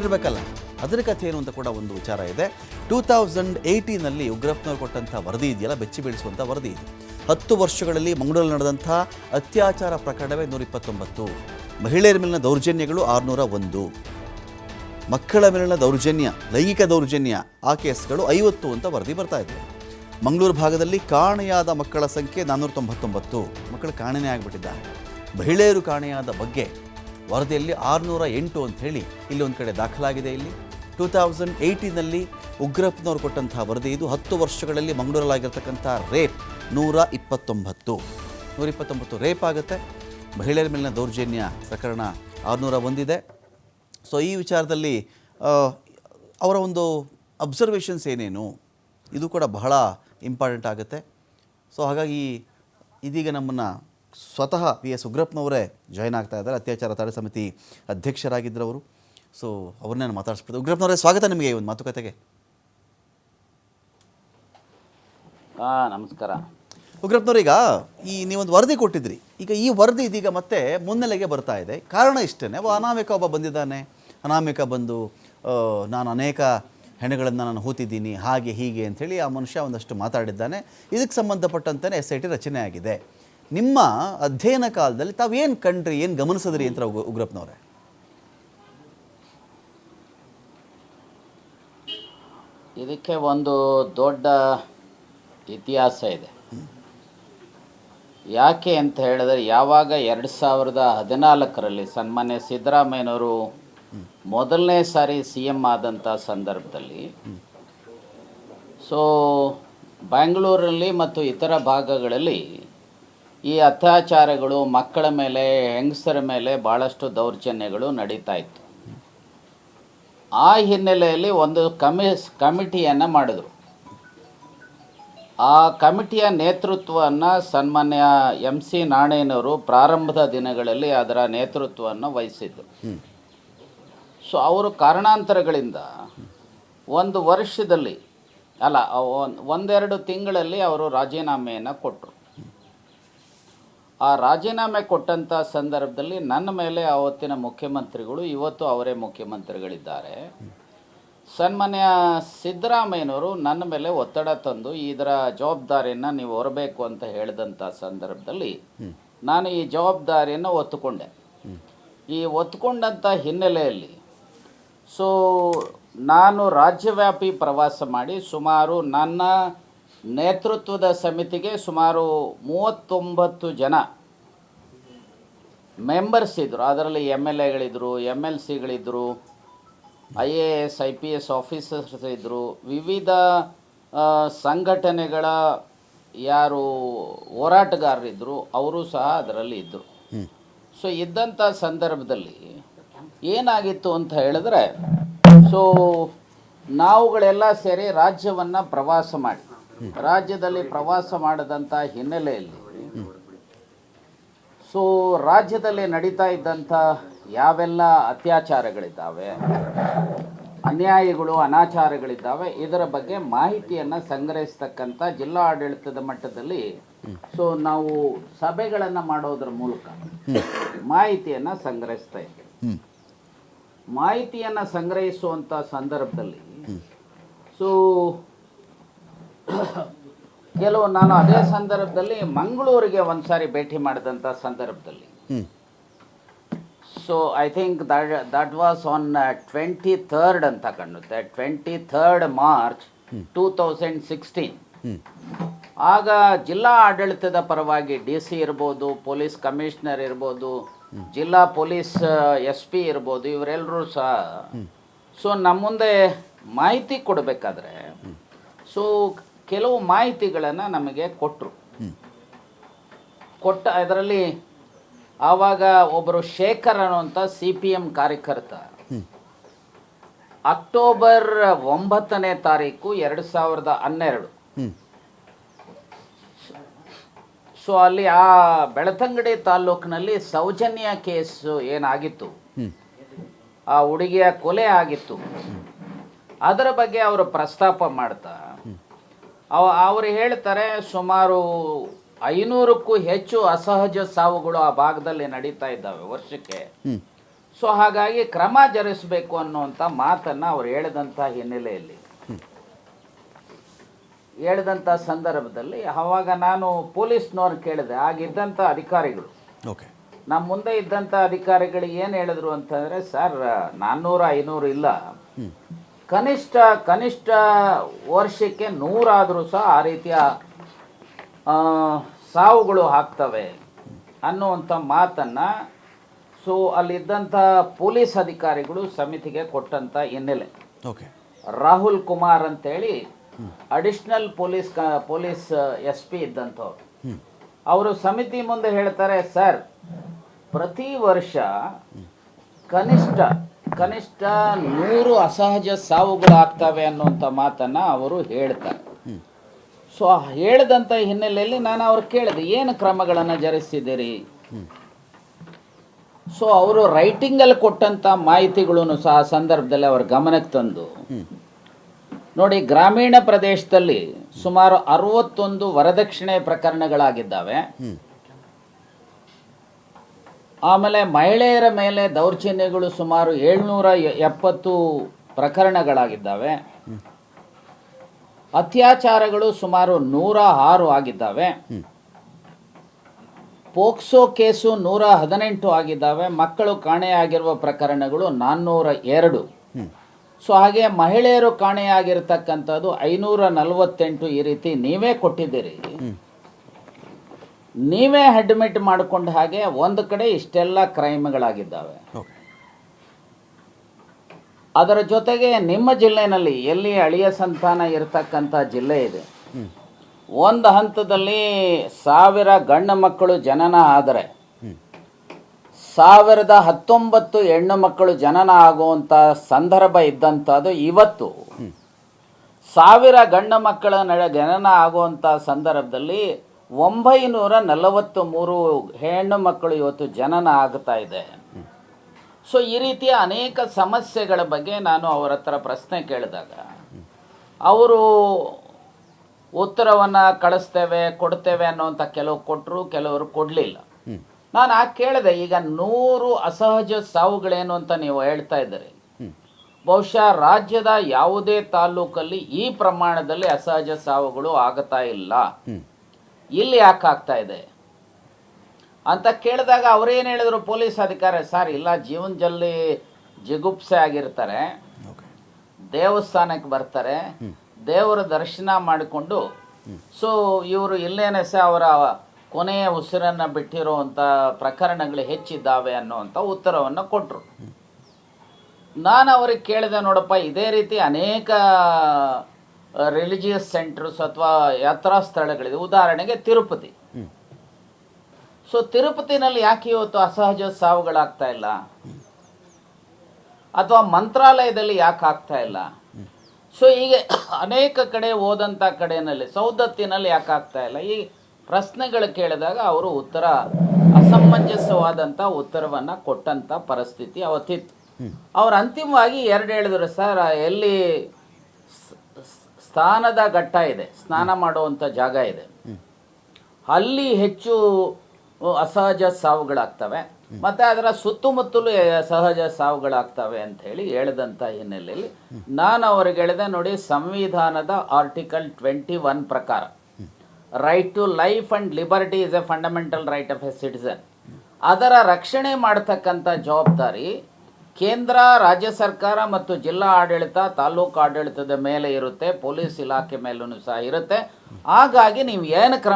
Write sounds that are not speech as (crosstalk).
ಇರಬೇಕಲ್ಲ. ಅದರ ಕಥೆ ಏನು ಅಂತ ಕೂಡ ಒಂದು ವಿಚಾರ ಇದೆ. ಟೂ ತೌಸಂಡ್ ಏಯ್ಟೀನಲ್ಲಿ ಉಗ್ರಪ್ಪನವ್ರು ಕೊಟ್ಟಂಥ ವರದಿ ಇದೆಯಲ್ಲ? ಬೆಚ್ಚಿ ಬೀಳಿಸುವಂಥ ವರದಿ ಇದೆ. ಹತ್ತು ವರ್ಷಗಳಲ್ಲಿ ಮಂಗಳೂರಲ್ಲಿ ನಡೆದಂಥ ಅತ್ಯಾಚಾರ ಪ್ರಕರಣವೇ ನೂರ ಇಪ್ಪತ್ತೊಂಬತ್ತು ಮಹಿಳೆಯರ ಮೇಲಿನ ದೌರ್ಜನ್ಯಗಳು ಆರುನೂರ ಒಂದು ಮಕ್ಕಳ ಮೇಲಿನ ದೌರ್ಜನ್ಯ, ಲೈಂಗಿಕ ದೌರ್ಜನ್ಯ ಆ ಕೇಸ್ಗಳು ಐವತ್ತು ಅಂತ ವರದಿ ಬರ್ತಾ ಇದೆ. ಮಂಗಳೂರು ಭಾಗದಲ್ಲಿ ಕಾಣೆಯಾದ ಮಕ್ಕಳ ಸಂಖ್ಯೆ ನಾನ್ನೂರ ತೊಂಬತ್ತೊಂಬತ್ತು ಮಕ್ಕಳು ಕಾಣೆನೇ ಆಗಿಬಿಟ್ಟಿದ್ದಾರೆ. ಮಹಿಳೆಯರು ಕಾಣೆಯಾದ ಬಗ್ಗೆ ವರದಿಯಲ್ಲಿ ಆರುನೂರ ಎಂಟು ಅಂತ ಹೇಳಿ ಇಲ್ಲಿ ಒಂದು ಕಡೆ ದಾಖಲಾಗಿದೆ ಇಲ್ಲಿ. ಟೂ ತೌಸಂಡ್ ಏಯ್ಟೀನಲ್ಲಿ ಉಗ್ರಪ್ಪನವ್ರು ಕೊಟ್ಟಂತಹ ವರದಿ ಇದು. ಹತ್ತು ವರ್ಷಗಳಲ್ಲಿ ಮಂಗಳೂರಲ್ಲಾಗಿರ್ತಕ್ಕಂಥ ರೇಪ್. ನೂರ ಇಪ್ಪತ್ತೊಂಬತ್ತು. ನೂರ ಇಪ್ಪತ್ತೊಂಬತ್ತು ರೇಪ್ ಆಗುತ್ತೆ. ಮಹಿಳೆಯರ ಮೇಲಿನ ದೌರ್ಜನ್ಯ ಪ್ರಕರಣ ಆರುನೂರ ಒಂದಿದೆ. ಸೊ ಈ ವಿಚಾರದಲ್ಲಿ ಅವರ ಒಂದು ಅಬ್ಸರ್ವೇಷನ್ಸ್ ಏನೇನು? ಇದು ಕೂಡ ಬಹಳ ಇಂಪಾರ್ಟೆಂಟ್ ಆಗುತ್ತೆ. ಸೊ ಹಾಗಾಗಿ ಇದೀಗ ನಮ್ಮನ್ನು ಸ್ವತಃ ವಿ ಎಸ್ ಉಗ್ರಪ್ಪನವರೇ ಜಾಯ್ನ್ ಆಗ್ತಾ ಇದ್ದಾರೆ. ಅತ್ಯಾಚಾರ ತಡೆ ಸಮಿತಿ ಅಧ್ಯಕ್ಷರಾಗಿದ್ದರು ಅವರು ಸೊ ಅವ್ರನ್ನೇ ನಾನು ಮಾತಾಡಿಸ್ಬಿಟ್ಟು ಉಗ್ರಪ್ಪನವರೇ ಸ್ವಾಗತ ನಿಮಗೆ ಈ ಒಂದು ಮಾತುಕತೆಗೆ. ಹಾಂ ನಮಸ್ಕಾರ. ಉಗ್ರಪ್ಪನವ್ರು ಈಗ ಈ ನೀವೊಂದು ವರದಿ ಕೊಟ್ಟಿದ್ರಿ. ಈಗ ಈ ವರದಿ ಇದೀಗ ಮತ್ತೆ ಮುನ್ನೆಲೆಗೆ ಬರ್ತಾ ಇದೆ. ಕಾರಣ ಇಷ್ಟೇ ಅನಾಮಿಕ ಒಬ್ಬ ಬಂದಿದ್ದಾನೆ. ಅನಾಮಿಕ ಬಂದು ನಾನು ಅನೇಕ ಹೆಣಗಳನ್ನು ನಾನು ಹೂತಿದ್ದೀನಿ ಹಾಗೆ ಹೀಗೆ ಅಂಥೇಳಿ ಆ ಮನುಷ್ಯ ಒಂದಷ್ಟು ಮಾತಾಡಿದ್ದಾನೆ. ಇದಕ್ಕೆ ಸಂಬಂಧಪಟ್ಟಂತೆಯೇ ಎಸ್ ಐ ಟಿ ರಚನೆ ಆಗಿದೆ. ನಿಮ್ಮ ಅಧ್ಯಯನ ಕಾಲದಲ್ಲಿ ತಾವೇನು ಕಂಡ್ರಿ ಏನು ಗಮನಿಸಿದ್ರಿ ಅಂತ ಉಗ್ರ- ಉಗ್ರಪ್ಪನವ್ರೆ? ಇದಕ್ಕೆ ಒಂದು ದೊಡ್ಡ ಇತಿಹಾಸ ಇದೆ. ಯಾಕೆ ಅಂತ ಹೇಳಿದ್ರೆ ಯಾವಾಗ ಎರಡು ಸಾವಿರದ ಹದಿನಾಲ್ಕರಲ್ಲಿ ಸನ್ಮಾನ್ಯ ಸಿದ್ದರಾಮಯ್ಯನವರು ಮೊದಲನೇ ಸಾರಿ ಸಿ ಎಂ ಆದಂಥ ಸಂದರ್ಭದಲ್ಲಿ ಸೊ ಬ್ಯಾಂಗ್ಳೂರಲ್ಲಿ ಮತ್ತು ಇತರ ಭಾಗಗಳಲ್ಲಿ ಈ ಅತ್ಯಾಚಾರಗಳು ಮಕ್ಕಳ ಮೇಲೆ ಹೆಂಗಸರ ಮೇಲೆ ಭಾಳಷ್ಟು ದೌರ್ಜನ್ಯಗಳು ನಡೀತಾ ಇತ್ತು. ಆ ಹಿನ್ನೆಲೆಯಲ್ಲಿ ಒಂದು ಕಮಿಸ್ ಕಮಿಟಿಯನ್ನು ಮಾಡಿದರು. ಆ ಕಮಿಟಿಯ ನೇತೃತ್ವವನ್ನು ಸನ್ಮಾನ್ಯ ಎಂ ಸಿ ನಾಣೇನವರು ಪ್ರಾರಂಭದ ದಿನಗಳಲ್ಲಿ ಅದರ ನೇತೃತ್ವವನ್ನು ವಹಿಸಿದ್ದರು ಸೊ ಅವರು ಕಾರಣಾಂತರಗಳಿಂದ ಒಂದು ವರ್ಷದಲ್ಲಿ ಅಲ್ಲ ಒಂದ್- ಒಂದೆರಡು ತಿಂಗಳಲ್ಲಿ ಅವರು ರಾಜೀನಾಮೆಯನ್ನು ಕೊಟ್ಟರು ಆ ರಾಜೀನಾಮೆ ಕೊಟ್ಟಂಥ ಸಂದರ್ಭದಲ್ಲಿ ನನ್ನ ಮೇಲೆ ಆವತ್ತಿನ ಮುಖ್ಯಮಂತ್ರಿಗಳು ಇವತ್ತು ಅವರೇ ಮುಖ್ಯಮಂತ್ರಿಗಳಿದ್ದಾರೆ. ಸನ್ಮಾನ್ಯ ಸಿದ್ದರಾಮಯ್ಯನವರು ನನ್ನ ಮೇಲೆ ಒತ್ತಡ ತಂದು ಇದರ ಜವಾಬ್ದಾರಿಯನ್ನು ನೀವು ಹೊರಬೇಕು ಅಂತ ಹೇಳಿದಂಥ ಸಂದರ್ಭದಲ್ಲಿ ನಾನು ಈ ಜವಾಬ್ದಾರಿಯನ್ನು ಒತ್ತುಕೊಂಡೆ. ಈ ಒತ್ತುಕೊಂಡಂಥ ಹಿನ್ನೆಲೆಯಲ್ಲಿ ಸೊ ನಾನು ರಾಜ್ಯವ್ಯಾಪಿ ಪ್ರವಾಸ ಮಾಡಿ ಸುಮಾರು ನನ್ನ ನೇತೃತ್ವದ ಸಮಿತಿಗೆ ಸುಮಾರು ಮೂವತ್ತೊಂಬತ್ತು ಜನ ಮೆಂಬರ್ಸ್ ಇದ್ದರು ಅದರಲ್ಲಿ ಎಂ ಎಲ್ ಎಗಳಿದ್ದರು M L ಸಿಗಳಿದ್ದರು I A S I P S officers ಇದ್ದರು ವಿವಿಧ ಸಂಘಟನೆಗಳ ಯಾರು ಹೋರಾಟಗಾರರಿದ್ದರು ಅವರು ಸಹ ಅದರಲ್ಲಿ ಇದ್ದರು ಸೊ ಇದ್ದಂಥ ಸಂದರ್ಭದಲ್ಲಿ ಏನಾಗಿತ್ತು ಅಂತ ಹೇಳಿದ್ರೆ ಸೊ ನಾವುಗಳೆಲ್ಲ ಸೇರಿ ರಾಜ್ಯವನ್ನು ಪ್ರವಾಸ ಮಾಡಿ ರಾಜ್ಯದಲ್ಲಿ ಪ್ರವಾಸ ಮಾಡಿದಂಥ ಹಿನ್ನೆಲೆಯಲ್ಲಿ, ಸೊ ರಾಜ್ಯದಲ್ಲಿ ನಡೀತಾ ಇದ್ದಂಥ ಯಾವೆಲ್ಲ ಅತ್ಯಾಚಾರಗಳಿದ್ದಾವೆ, ಅನ್ಯಾಯಗಳು, ಅನಾಚಾರಗಳಿದ್ದಾವೆ, ಇದರ ಬಗ್ಗೆ ಮಾಹಿತಿಯನ್ನು ಸಂಗ್ರಹಿಸ್ತಕ್ಕಂಥ ಜಿಲ್ಲಾ ಆಡಳಿತದ ಮಟ್ಟದಲ್ಲಿ, ಸೊ ನಾವು ಸಭೆಗಳನ್ನು ಮಾಡೋದ್ರ ಮೂಲಕ ಮಾಹಿತಿಯನ್ನು ಸಂಗ್ರಹಿಸ್ತಾ ಇದ್ದೀವಿ ಮಾಹಿತಿಯನ್ನು ಸಂಗ್ರಹಿಸುವಂಥ ಸಂದರ್ಭದಲ್ಲಿ, ಸೊ (coughs) ಕೆಲವು ನಾನು ಅದೇ ಸಂದರ್ಭದಲ್ಲಿ ಮಂಗಳೂರಿಗೆ ಒಂದ್ಸಾರಿ ಭೇಟಿ ಮಾಡಿದಂಥ ಸಂದರ್ಭದಲ್ಲಿ. So I think that that was on twenty third ಅಂತ ಕಾಣುತ್ತೆ twenty third March two thousand sixteen ಆಗ ಜಿಲ್ಲಾ ಆಡಳಿತದ ಪರವಾಗಿ ಡಿ ಸಿ ಇರ್ಬೋದು ಪೊಲೀಸ್ ಕಮಿಷನರ್ ಇರ್ಬೋದು ಜಿಲ್ಲಾ ಪೊಲೀಸ್ ಎಸ್ ಪಿ ಇರ್ಬೋದು ಇವರೆಲ್ಲರೂ ಸಹ ಸೊ ನಮ್ಮ ಮುಂದೆ ಮಾಹಿತಿ ಕೊಡಬೇಕಾದ್ರೆ ಸೊ ಕೆಲವು ಮಾಹಿತಿಗಳನ್ನು ನಮಗೆ ಕೊಟ್ಟರು ಕೊಟ್ಟ ಅದರಲ್ಲಿ ಆವಾಗ ಒಬ್ಬರು ಶೇಖರ್ ಅನ್ನುವಂಥ ಸಿ ಪಿ ಎಂ ಕಾರ್ಯಕರ್ತ. ಅಕ್ಟೋಬರ್ ಒಂಬತ್ತನೇ ತಾರೀಕು ಎರಡು ಸಾವಿರದ ಹನ್ನೆರಡು. ಸೊ ಅಲ್ಲಿ ಆ ಬೆಳತಂಗಡಿ ತಾಲ್ಲೂಕಿನಲ್ಲಿ ಸೌಜನ್ಯ ಕೇಸು ಏನಾಗಿತ್ತು? ಆ ಹುಡುಗಿಯ ಕೊಲೆ ಆಗಿತ್ತು. ಅದರ ಬಗ್ಗೆ ಅವರು ಪ್ರಸ್ತಾಪ ಮಾಡ್ತಾ ಅವ ಅವರು ಹೇಳ್ತಾರೆ ಸುಮಾರು ಐನೂರಕ್ಕೂ ಹೆಚ್ಚು ಅಸಹಜ ಸಾವುಗಳು ಆ ಭಾಗದಲ್ಲಿ ನಡೀತಾ ಇದ್ದಾವೆ ವರ್ಷಕ್ಕೆ. ಸೊ ಹಾಗಾಗಿ ಕ್ರಮ ಜರುಗಿಸಬೇಕು ಅನ್ನುವಂಥ ಮಾತನ್ನು ಅವ್ರು ಹೇಳಿದಂಥ ಹಿನ್ನೆಲೆಯಲ್ಲಿ. ಹೇಳಿದಂಥ ಸಂದರ್ಭದಲ್ಲಿ ಅವಾಗ ನಾನು ಪೊಲೀಸ್ನವ್ರು ಕೇಳಿದೆ ಆಗಿದ್ದಂಥ ಅಧಿಕಾರಿಗಳು. ಓಕೆ. ನಮ್ಮ ಮುಂದೆ ಇದ್ದಂಥ ಅಧಿಕಾರಿಗಳು ಏನು ಹೇಳಿದ್ರು ಅಂತಂದರೆ ಸರ್ ನಾನ್ನೂರು ಐನೂರು ಇಲ್ಲ. ಕನಿಷ್ಠ ಕನಿಷ್ಠ ವರ್ಷಕ್ಕೆ ನೂರಾದರೂ ಸಹ ಆ ರೀತಿಯ ಸಾವುಗಳು ಆಗ್ತವೆ ಅನ್ನುವಂಥ ಮಾತನ್ನು ಸೊ ಅಲ್ಲಿದ್ದಂಥ ಪೊಲೀಸ್ ಅಧಿಕಾರಿಗಳು ಸಮಿತಿಗೆ ಕೊಟ್ಟಂಥ ಹಿನ್ನೆಲೆ. ಓಕೆ. ರಾಹುಲ್ ಕುಮಾರ್ ಅಂತೇಳಿ ಅಡಿಷ್ನಲ್ ಪೊಲೀಸ್ ಕ ಪೊಲೀಸ್ ಎಸ್ ಪಿ ಇದ್ದಂಥವ್ರು ಅವರು ಸಮಿತಿ ಮುಂದೆ ಹೇಳ್ತಾರೆ ಸರ್ ಪ್ರತಿ ವರ್ಷ ಕನಿಷ್ಠ ಕನಿಷ್ಠ ನೂರು ಅಸಹಜ ಸಾವುಗಳು ಆಗ್ತವೆ ಅನ್ನುವಂಥ ಮಾತನ್ನು ಅವರು ಹೇಳ್ತಾರೆ. ಸೊ ಹೇಳಿದಂಥ ಹಿನ್ನೆಲೆಯಲ್ಲಿ ನಾನು ಅವ್ರು ಕೇಳಿದೆ ಏನು ಕ್ರಮಗಳನ್ನು ಜರುಗಿಸಿದ್ದೀರಿ ಸೊ ಅವರು ರೈಟಿಂಗಲ್ಲಿ ಕೊಟ್ಟಂಥ ಮಾಹಿತಿಗಳನ್ನು ಸಹ ಆ ಸಂದರ್ಭದಲ್ಲಿ ಅವ್ರ ಗಮನಕ್ಕೆ ತಂದು ನೋಡಿ ಗ್ರಾಮೀಣ ಪ್ರದೇಶದಲ್ಲಿ ಸುಮಾರು ಅರವತ್ತೊಂದು ವರದಕ್ಷಿಣೆ ಪ್ರಕರಣಗಳಾಗಿದ್ದಾವೆ. ಆಮೇಲೆ ಮಹಿಳೆಯರ ಮೇಲೆ ದೌರ್ಜನ್ಯಗಳು ಸುಮಾರು ಏಳ್ನೂರ ಎಪ್ಪತ್ತು ಪ್ರಕರಣಗಳಾಗಿದ್ದಾವೆ. ಅತ್ಯಾಚಾರಗಳು ಸುಮಾರು ನೂರ ಆರು ಆಗಿದ್ದಾವೆ. ಪೋಕ್ಸೋ ಕೇಸು ನೂರ ಹದಿನೆಂಟು ಆಗಿದ್ದಾವೆ. ಮಕ್ಕಳು ಕಾಣೆಯಾಗಿರುವ ಪ್ರಕರಣಗಳು ನಾನ್ನೂರ ಎರಡು. ಸೊ ಹಾಗೆ ಮಹಿಳೆಯರು ಕಾಣೆಯಾಗಿರ್ತಕ್ಕಂಥದ್ದು ಐನೂರ ನಲವತ್ತೆಂಟು ಈ ರೀತಿ ನೀವೇ ಕೊಟ್ಟಿದ್ದೀರಿ. ನೀವೇ ಅಡ್ಮಿಟ್ ಮಾಡಿಕೊಂಡ ಹಾಗೆ ಒಂದು ಕಡೆ ಇಷ್ಟೆಲ್ಲ ಕ್ರೈಮ್ಗಳಾಗಿದ್ದಾವೆ. ಅದರ ಜೊತೆಗೆ ನಿಮ್ಮ ಜಿಲ್ಲೆನಲ್ಲಿ ಎಲ್ಲಿ ಅಳಿಯ ಸಂತಾನ ಇರತಕ್ಕಂಥ ಜಿಲ್ಲೆ ಇದೆ? ಒಂದು ಹಂತದಲ್ಲಿ ಸಾವಿರ ಗಂಡು ಮಕ್ಕಳು ಜನನ ಆದರೆ ಸಾವಿರದ ಹತ್ತೊಂಬತ್ತು ಹೆಣ್ಣು ಮಕ್ಕಳು ಜನನ ಆಗುವಂಥ ಸಂದರ್ಭ ಇದ್ದಂಥದ್ದು ಇವತ್ತು. ಸಾವಿರ ಗಂಡು ಮಕ್ಕಳ ನಡೆ ಜನನ ಆಗುವಂಥ ಸಂದರ್ಭದಲ್ಲಿ ಒಂಬೈನೂರ ನಲವತ್ತು ಮೂರು ಹೆಣ್ಣು ಮಕ್ಕಳು ಇವತ್ತು ಜನನ ಆಗ್ತಾ ಇದೆ. ಸೊ ಈ ರೀತಿಯ ಅನೇಕ ಸಮಸ್ಯೆಗಳ ಬಗ್ಗೆ ನಾನು ಅವರ ಹತ್ರ ಪ್ರಶ್ನೆ ಕೇಳಿದಾಗ, ಅವರು ಉತ್ತರವನ್ನು ಕಳಿಸ್ತೇವೆ, ಕೊಡ್ತೇವೆ ಅನ್ನೋಂಥ ಕೆಲವು ಕೊಟ್ಟರು ಕೆಲವರು ಕೊಡಲಿಲ್ಲ. ನಾನು ಆ ಕೇಳಿದೆ, ಈಗ ನೂರು ಅಸಹಜ ಸಾವುಗಳೇನು ಅಂತ ನೀವು ಹೇಳ್ತಾ ಇದ್ದೀರಿ. ಬಹುಶಃ ರಾಜ್ಯದ ಯಾವುದೇ ತಾಲೂಕಲ್ಲಿ ಈ ಪ್ರಮಾಣದಲ್ಲಿ ಅಸಹಜ ಸಾವುಗಳು ಆಗ್ತಾ ಇಲ್ಲ. ಇಲ್ಲಿ ಯಾಕೆ ಆಗ್ತಾ ಇದೆ? ಅಂತ ಕೇಳಿದಾಗ ಅವರೇನು ಹೇಳಿದ್ರು? ಪೊಲೀಸ್ ಅಧಿಕಾರಿ ಸರ್ ಇಲ್ಲ ಜೀವನದಲ್ಲಿ ಜಿಗುಪ್ಸೆ ಆಗಿರ್ತಾರೆ. ದೇವಸ್ಥಾನಕ್ಕೆ ಬರ್ತಾರೆ. ದೇವರ ದರ್ಶನ ಮಾಡಿಕೊಂಡು ಸೊ ಇವರು ಇಲ್ಲೇನೆ ಸಹ ಅವರ ಕೊನೆಯ ಉಸಿರನ್ನು ಬಿಟ್ಟಿರುವಂಥ ಪ್ರಕರಣಗಳು ಹೆಚ್ಚಿದ್ದಾವೆ ಅನ್ನುವಂಥ ಉತ್ತರವನ್ನು ಕೊಟ್ಟರು ನಾನು ಅವ್ರಿಗೆ ಕೇಳಿದೆ ನೋಡಪ್ಪ ಇದೇ ರೀತಿ ಅನೇಕ ರಿಲಿಜಿಯಸ್ ಸೆಂಟರ್ಸ್ ಅಥವಾ ಯಾತ್ರಾ ಸ್ಥಳಗಳಿದೆ. ಉದಾಹರಣೆಗೆ ತಿರುಪತಿ. ಸೊ ತಿರುಪತಿನಲ್ಲಿ ಯಾಕೆ ಇವತ್ತು ಅಸಹಜ ಸಾವುಗಳಾಗ್ತಾ ಇಲ್ಲ? ಅಥವಾ ಮಂತ್ರಾಲಯದಲ್ಲಿ ಯಾಕೆ ಆಗ್ತಾ ಇಲ್ಲ? ಸೊ ಹೀಗೆ ಅನೇಕ ಕಡೆ ಹೋದಂಥ ಕಡೆಯಲ್ಲಿ ಸೌದತ್ತಿನಲ್ಲಿ ಯಾಕೆ ಆಗ್ತಾ ಇಲ್ಲ? ಈ ಪ್ರಶ್ನೆಗಳು ಕೇಳಿದಾಗ ಅವರು ಉತ್ತರ ಅಸಮಂಜಸವಾದಂಥ ಉತ್ತರವನ್ನು ಕೊಟ್ಟಂಥ ಪರಿಸ್ಥಿತಿ ಅವತ್ತಿತ್ತು. ಅವ್ರು ಅಂತಿಮವಾಗಿ ಎರಡು ಹೇಳಿದ್ರು ಸರ್ ಎಲ್ಲಿ ಸ್ನಾನದ ಘಟ್ಟ ಇದೆ ಸ್ನಾನ ಮಾಡುವಂಥ ಜಾಗ ಇದೆ. ಅಲ್ಲಿ ಹೆಚ್ಚು ಅಸಹಜ ಸಾವುಗಳಾಗ್ತವೆ. ಮತ್ತೆ ಅದರ ಸುತ್ತಮುತ್ತಲೂ ಸಹಜ ಸಾವುಗಳಾಗ್ತವೆ ಅಂತ ಹೇಳಿ ಹೇಳಿದಂಥ ಹಿನ್ನೆಲೆಯಲ್ಲಿ ನಾನು ಅವ್ರಿಗೆ ಹೇಳಿದೆ ನೋಡಿ ಸಂವಿಧಾನದ ಆರ್ಟಿಕಲ್ ಟ್ವೆಂಟಿ ಒನ್ ಪ್ರಕಾರ right to life and liberty is a fundamental right of a citizen ಅದರ ರಕ್ಷಣೆ ಮಾಡ್ತಕ್ಕಂಥ ಜವಾಬ್ದಾರಿ ಕೇಂದ್ರ, ರಾಜ್ಯ ಸರ್ಕಾರ ಮತ್ತು ಜಿಲ್ಲಾ ಆಡಳಿತ ತಾಲೂಕು ಆಡಳಿತದ ಮೇಲೆ ಇರುತ್ತೆ, ಪೊಲೀಸ್ ಇಲಾಖೆ ಮೇಲೂ ಸಹ ಇರುತ್ತೆ. ಹಾಗಾಗಿ ನೀವು ಏನು ಕ್ರಮ